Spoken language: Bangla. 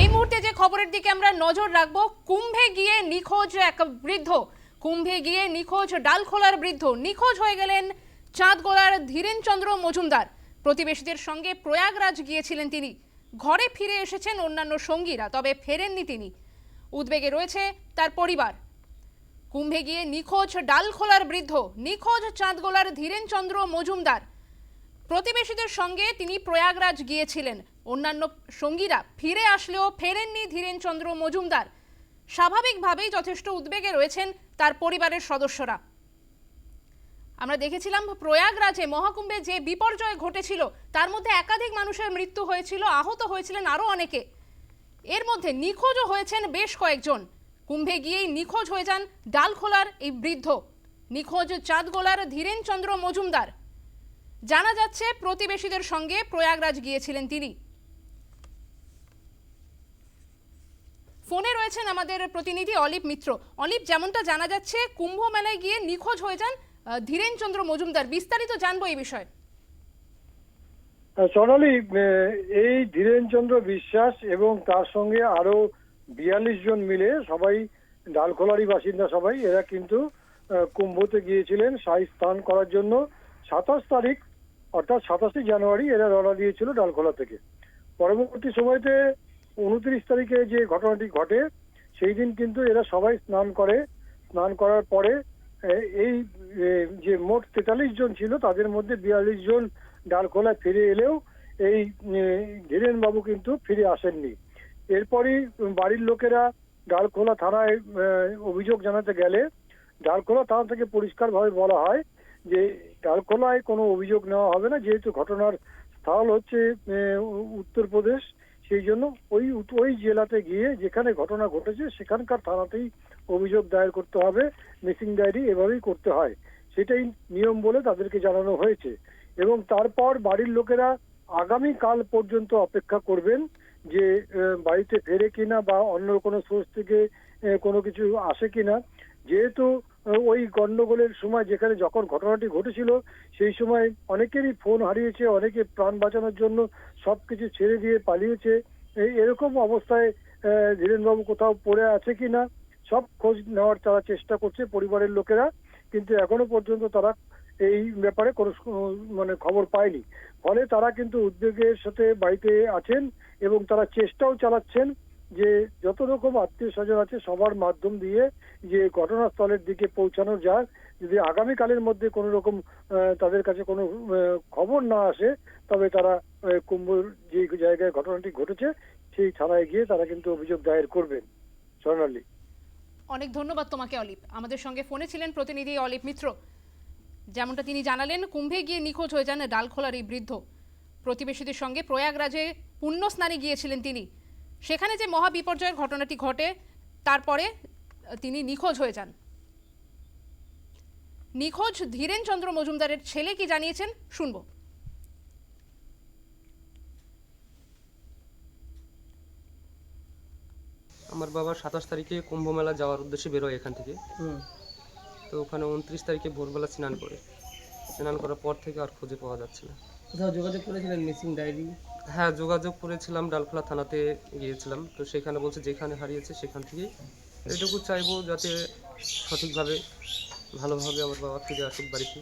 এই মুহূর্তে যে খবরের দিকে আমরা নজর রাখব, কুম্ভে গিয়ে নিখোঁজ এক বৃদ্ধ। কুম্ভে গিয়ে নিখোঁজ ডালখোলার বৃদ্ধ। নিখোঁজ হয়ে গেলেন চাঁদগোলার ধীরেন চন্দ্র মজুমদার। প্রতিবেশীদের সঙ্গে প্রয়াগরাজ গিয়েছিলেন তিনি। ঘরে ফিরে এসেছেন অন্যান্য সঙ্গীরা, তবে ফেরেননি তিনি। উদ্বেগে রয়েছে তার পরিবার। কুম্ভে গিয়ে নিখোঁজ ডালখোলার বৃদ্ধ। নিখোঁজ চাঁদগোলার ধীরেন চন্দ্র মজুমদার। প্রতিবেশীদের সঙ্গে তিনি প্রয়াগরাজ গিয়েছিলেন। অন্যান্য সঙ্গীরা ফিরে আসলেও ফেরেননি ধীরেনচন্দ্র মজুমদার। স্বাভাবিকভাবেই যথেষ্ট উদ্বেগে রয়েছেন তার পরিবারের সদস্যরা। আমরা দেখেছিলাম প্রয়াগরাজে মহাকুম্ভে যে বিপর্যয় ঘটেছিল, তার মধ্যে একাধিক মানুষের মৃত্যু হয়েছিল, আহত হয়েছিলেন আরও অনেকে। এর মধ্যে নিখোঁজও হয়েছেন বেশ কয়েকজন। কুম্ভে গিয়েই নিখোঁজ হয়ে যান ডালখোলার এই বৃদ্ধ। নিখোঁজ চাঁদগোলার ধীরেনচন্দ্র মজুমদার। জানা যাচ্ছে প্রতিবেশীদের সঙ্গে প্রয়াগরাজ গিয়েছিলেন তিনি। ফোনে রয়েছেন আমাদের প্রতিনিধি অলিপ মিত্র। অলিপ যেমনটা জানা যাচ্ছে কুম্ভ মেলায় গিয়ে নিখোঁজ হয়ে যান আহ, ধীরেনচন্দ্র মজুমদার। বিস্তারিত জানব এই বিষয়ে। সোনালি এই ধীরেনচন্দ্র বিশ্বাস এবং তার সঙ্গে আরও বিয়াল্লিশ জন মিলে সবাই ডালখোলারই বাসিন্দা সবাই এরা কিন্তু কুম্ভতে গিয়েছিলেন সাই স্নান করার জন্য। সাতাশ তারিখ অর্থাৎ সাতাশে জানুয়ারি এরা রওনা দিয়েছিল ডালখোলা থেকে। পরবর্তী সময়তে উনত্রিশ তারিখে যে ঘটনাটি ঘটে, সেই দিন কিন্তু এরা সবাই স্নান করে। স্নান করার পরে এই যে মোট তেতাল্লিশ জন ছিল, তাদের মধ্যে বিয়াল্লিশ জন ডালখোলায় ফিরে এলেও এই ধীরেন বাবু কিন্তু ফিরে আসেননি। এরপরই বাড়ির লোকেরা ডালখোলা থানায় অভিযোগ জানাতে গেলে ডালখোলা থানা থেকে পরিষ্কারভাবে বলা হয় যে ডালখোলায় কোনো অভিযোগ নেওয়া হবে না, যেহেতু ঘটনার স্থল হচ্ছে উত্তরপ্রদেশ, সেই জন্য ওই ওই জেলাতে গিয়ে যেখানে ঘটনা ঘটেছে, সেখানকার থানাতেই অভিযোগ দায়ের করতে হবে, মিসিং ডায়েরি এভাবেই করতে হয়। সেটাই নিয়ম বলে তাদেরকে জানানো হয়েছে। এবং তারপর বাড়ির লোকেরা আগামী কাল পর্যন্ত অপেক্ষা করবেন যে বাড়িতে ফেরে কিনা বা অন্য কোনো সোর্স থেকে কোনো কিছু আসে কিনা। যেহেতু ওই গন্ডগোলের সময় যেখানে যখন ঘটনাটি ঘটেছিল, সেই সময় অনেকেরই ফোন হারিয়েছে, অনেকে প্রাণ বাঁচানোর জন্য সবকিছু ছেড়ে দিয়ে পালিয়েছে। এই এরকম অবস্থায় ধীরেনবাবু কোথাও পড়ে আছে কিনা, সব খোঁজ নেওয়ার তারা চেষ্টা করছে পরিবারের লোকেরা, কিন্তু এখনও পর্যন্ত তারা এই ব্যাপারে কোনো মানে খবর পায়নি। ফলে তারা কিন্তু উদ্বেগের সাথে বাড়িতে আছেন এবং তারা চেষ্টাও চালাচ্ছেন। যে যত রকম আত্মীয় স্বজন আছে সবার মাধ্যম দিয়ে যে ঘটনাস্থলের দিকে পৌঁছানো যায় যদি আগামীকালের মধ্যে কোনো রকম তাদের কাছে কোনো খবর না আসে, তবে তারা কুম্ভর যে জায়গায় ঘটনাটি ঘটেছে, সেই থানায় গিয়ে তারা কিন্তু অভিযোগ দায়ের করবেন। স্বর্ণালী। অনেক ধন্যবাদ তোমাকে, অলিপ। আমাদের সঙ্গে ফোনে ছিলেন প্রতিনিধি অলিপ মিত্র। যেমনটা তিনি জানালেন, কুম্ভে গিয়ে নিখোঁজ হয়ে যান ডালখোলার এই বৃদ্ধ। প্রতিবেশীদের সঙ্গে প্রয়াগরাজে পুণ্য স্নানে গিয়েছিলেন তিনি। সেখানে যে মহা বিপর্যয়ের ঘটনাটি ঘটে তারপরে তিনি নিখোঁজ হয়ে যান। নিখোঁজ ধীরেন চন্দ্র মজুমদারের ছেলে কি জানিয়েছেন? শুনব। আমার বাবা সাতাশ তারিখে কুম্ভ মেলা যাওয়ার উদ্দেশ্যে বেরোয় এখান থেকে। তো ওখানে উনত্রিশ তারিখে ভোরবেলা স্নান করে। স্নান করার পর থেকে আর খুঁজে পাওয়া যাচ্ছে না। কোথাও যোগাযোগ করেছিলেন মিসিং ডায়েরি? হ্যাঁ যোগাযোগ করেছিলাম ডালখোলা থানাতে গিয়েছিলাম। তো সেখানে বলছে যেখানে হারিয়েছে সেখান থেকেই। এটুকু চাইব যাতে সঠিকভাবে, ভালোভাবে আমার বাবা ফিরে আসুক বাড়িতে।